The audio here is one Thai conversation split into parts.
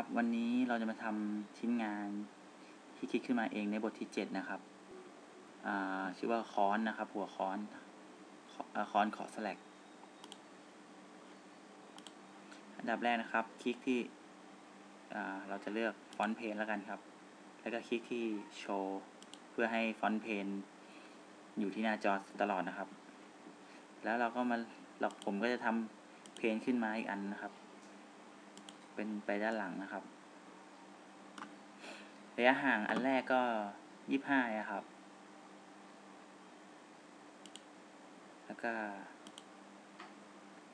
ครับวันนี้เราจะมาทำชิ้นงานที่คิดขึ้นมาเองในบทที่ 7 นะครับชื่อว่าค้อนนะครับ หัวค้อนค้อนขอสแลกอันดับแรกนะครับ คลิกที่เราจะเลือกฟอนต์เพนแล้วกันครับ แล้วก็คลิกที่โชว์เพื่อให้ฟอนต์เพนอยู่ที่หน้าจอตลอดนะครับ แล้วเราก็มาเราผมก็จะทำเพนขึ้นมาอีกอันนะครับ เป็นไปด้านหลังนะครับ ระยะห่างอันแรกก็ยี่ห้าครับ แล้วก็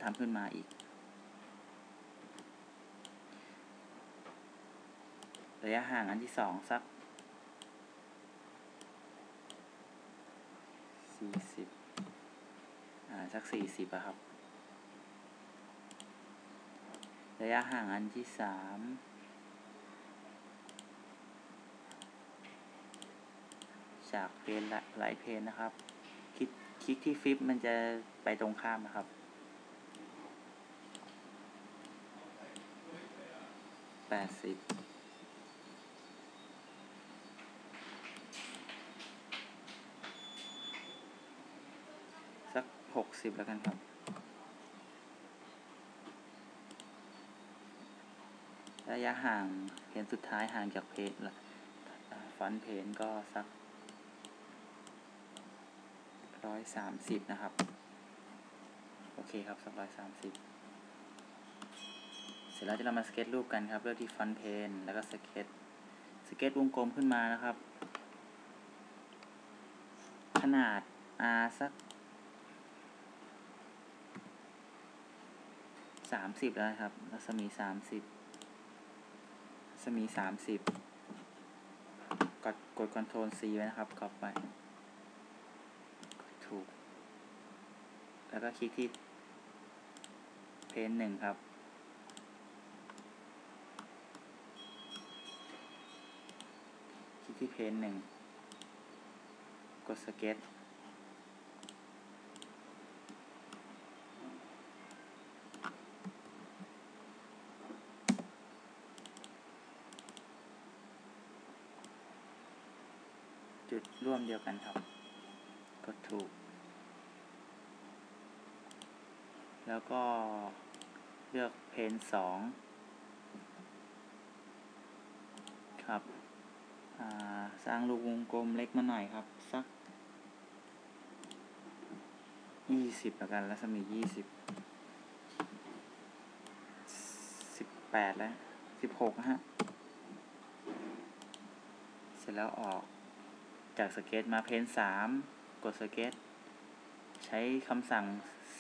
ทำขึ้นมาอีก ระยะห่างอันที่สองสักสี่สิบอ่า สักสี่สิบอะครับ ระยะห่างอันที่สามจากเพนหลายเพนนะครับ คลิกคลิกที่ฟิปมันจะไปตรงข้ามนะครับ แปดสิบสักหกสิบแล้วกันครับ ระยะห่างเพนสุดท้ายห่างจากเพนฟอนเพนก็สักร้อยสามสิบนะครับ โอเคครับสักร้อยสามสิบเสร็จแล้วจะเรามาสเก็ตรูปกันครับเลือกที่ฟอนเพนแล้วก็สเก็ตสเก็ตวงกลมขึ้นมานะครับ ขนาด r สักสามสิบแล้วครับรัศมีสามสิบ จะมีสามสิบกดกด Ctrl C ไว้นะครับกรอบไปถูก แล้วก็คลิกที่เพนหนึ่งครับ คลิกที่เพนหนึ่งกดสเก็ต วมเดียวกันครับ กดถูก แล้วก็เลือกเพนสองครับ สร้างลูกวงกลมเล็กมาหน่อยครับ สักยี่สิบแล้วกันแล้วสมียี่สิบสิบแปดแล้วสิบหกฮะ เสร็จแล้วออก จากสเก็ตมาเพนสามกดสเก็ตใช้คำสั่ง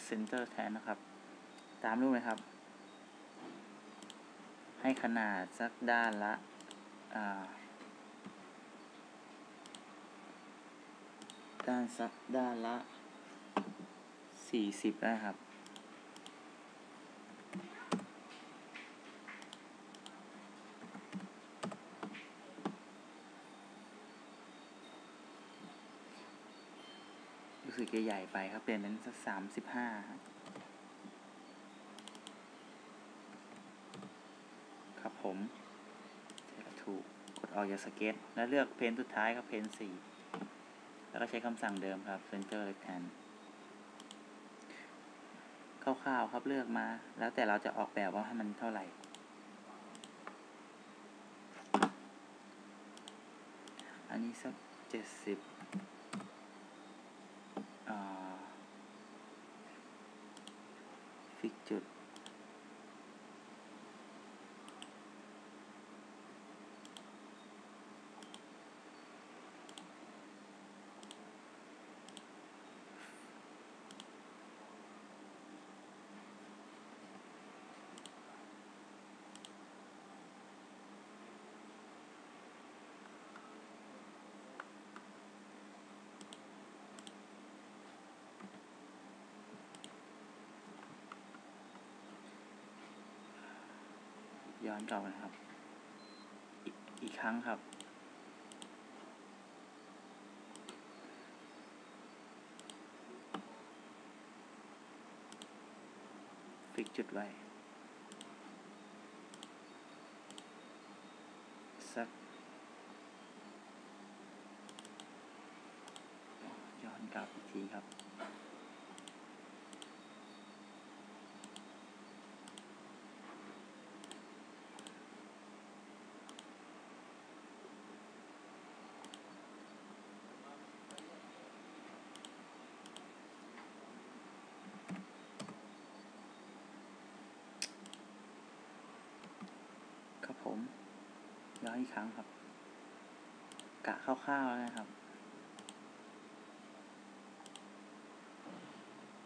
center แทนนะครับ ตามรูปเลยครับ ให้ขนาดสักด้านละด้านสักด้านละสี่สิบนะครับ สึกใหญ่ไปครับ เปลี่ยนเป็นสักสามสิบห้าครับผมถูกกดออกจากสเก็ต แล้วเลือกเพนสุดท้ายครับเพนสี่แล้วก็ใช้คำสั่งเดิมครับ center left hand คร่าวๆครับเลือกมา แล้วแต่เราจะออกแบบว่าให้มันเท่าไหร่อันนี้สักเจ็ดสิบ ฟิ ย้อนกลับนะครับอีกครั้งครับ ฟิกจุดไว้ สัก ย้อนกลับอีกทีครับ ผมย้อนอีกครั้งครับ กะคร่าวๆแล้วนะครับ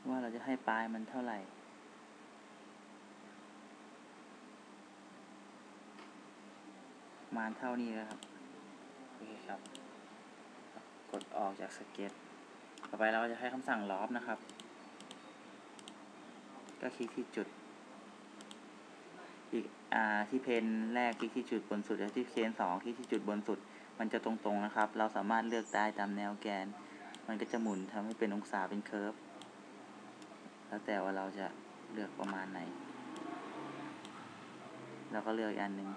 ว่าเราจะให้ปลายมันเท่าไหร่มาณเท่านี้แล้วครับ โอเคครับ กดออกจากสเก็ต ต่อไปเราจะให้คำสั่งลอบนะครับ ก็คลิกที่จุด อีกอ่าที่เพนแรกคลิกที่จุดบนสุดแล้วที่เพนสองคลิกที่จุดบนสุด มันจะตรงๆนะครับ เราสามารถเลือกได้ตามแนวแกน มันก็จะหมุนทำให้เป็นองศาเป็นเคิร์ฟแล้วแต่ว่าเราจะเลือกประมาณไหน แล้วก็เลือกอันหนึ่ง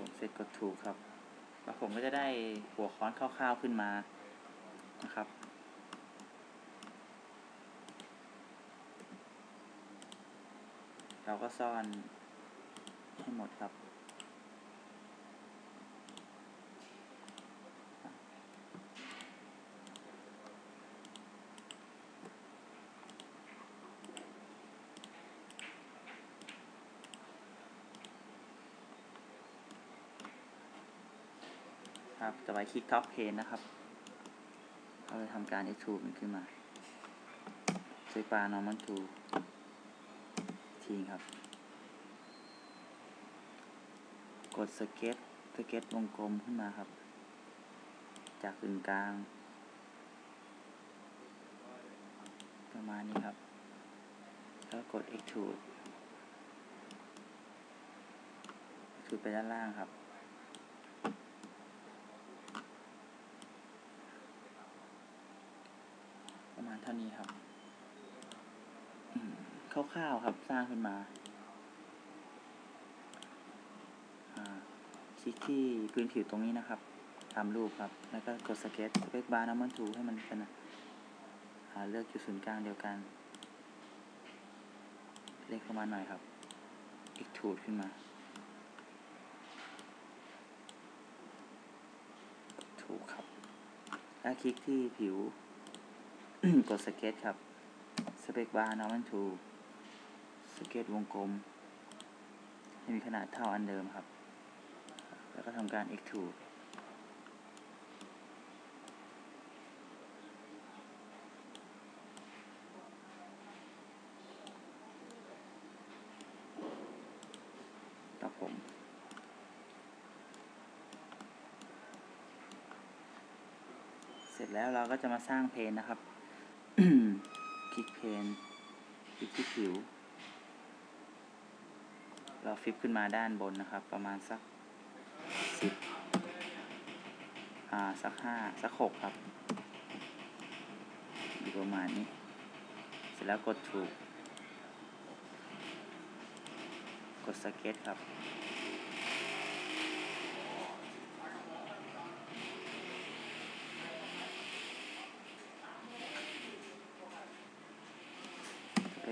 ผมเสร็จกดถูกครับ แล้วผมก็จะได้หัวค้อนคร่าวๆขึ้นมานะครับ เราก็ซ่อนให้หมดครับ ครับต่อไปคลิกท็อปเพนนะครับเราจะทำการ X2 มันขึ้นมาใช้ปลา Normal t o o ทิ้งครับ กดสเก็ตสเก็ตวงกลมขึ้นมาครับ จากกึ่งกลาง ประมาณนี้ครับ แล้วกด extrude extrude ไปด้านล่างครับ ประมาณ เท่านี้ครับคร่าวๆครับสร้างขึ้นมาคลิกที่พื้นผิวตรงนี้นะครับตามรูปครับ แล้วก็กดสเก็ตสเปคบาร์น้ำมันทูให้มันเป็นหาเลือกจุดศูนย์กลางเดียวกัน เล็กประมาณหน่อยครับอีกทูดขึ้นมาถูกครับแล้วคลิกที่ผิว กดสเก็ตครับ สเปคบาร์นอร์มันทูสเก็ตวงกลม ให้มีขนาดเท่าอันเดิมครับ แล้วก็ทำการ extrude ครับผมเสร็จแล้วเราก็จะมาสร้างเพนนะครับ เพนคลิกที่ผิว เราฟลิปขึ้นมาด้านบนนะครับ ประมาณสักสิบอ่า สักห้าสักหกครับอยู่ประมาณนี้ เสร็จแล้วกดถูก กดสเก็ตครับ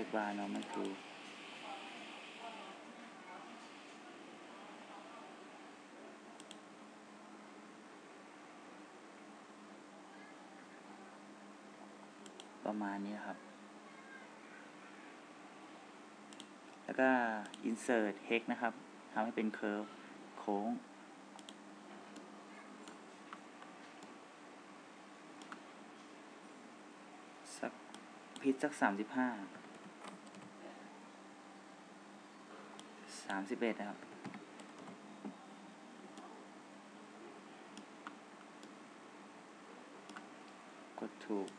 สเปคบาร์เนาะมันคือประมาณนี้ครับ แล้วก็ insert hex นะครับทำให้เป็น curve โค้งสักพิษสักสามสิบห้า สามสิบเอ็ดนะครับ กดถูก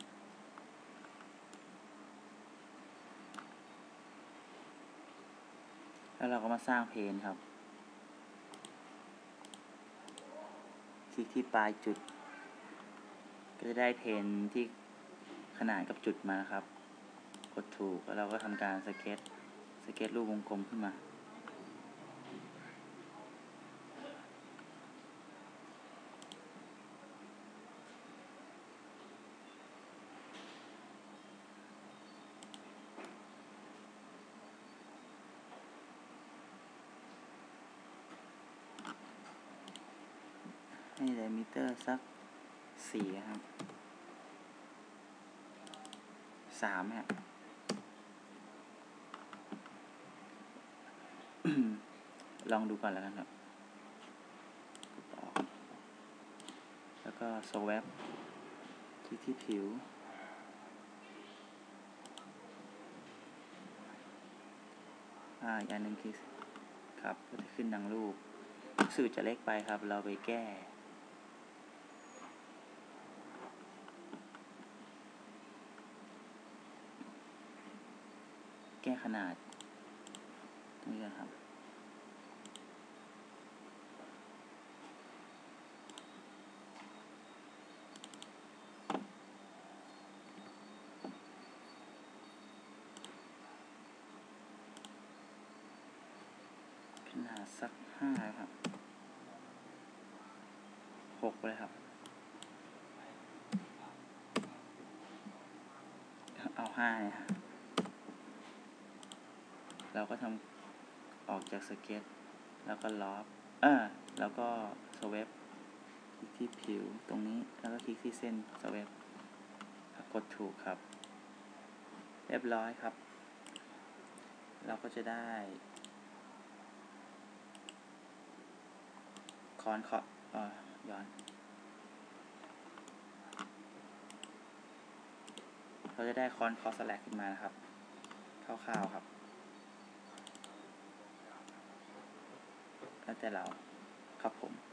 แล้วเราก็มาสร้างเพนครับ คลิกที่ปลายจุด ก็จะได้เพนที่ขนานกับจุดมานะครับ กดถูกแล้วเราก็ทำการสเก็ต สเก็ตรูปวงกลมขึ้นมา ให้ไดมิเตอร์สักสี่ครับสามฮะลองดูก่อนแล้วกันครับ แล้วก็โซเวฟที่ที่ผิว อ่าอีกอันหนึ่งคือครับ ก็จะขึ้นดังรูปสื่อจะเล็กไปครับ เราไปแก้ แก้ขนาดตรงนี้นะครับ ขนาดสักห้าครับหกเลยครับเอาห้าเนี่ยฮะ เราก็ทำออกจากสเก็ต แล้วก็ล็อบเออแล้วก็สเวฟคลิกที่ผิวตรงนี้แล้วก็คลิกที่เส้นสเวฟกดถูกครับ เรียบร้อยครับ เราก็จะได้คอนเคาะเอ่อย้อนเราจะได้คอนคอสแลกขึ้นมานะครับคร่าวๆครับ แล้วแต่เราครับผม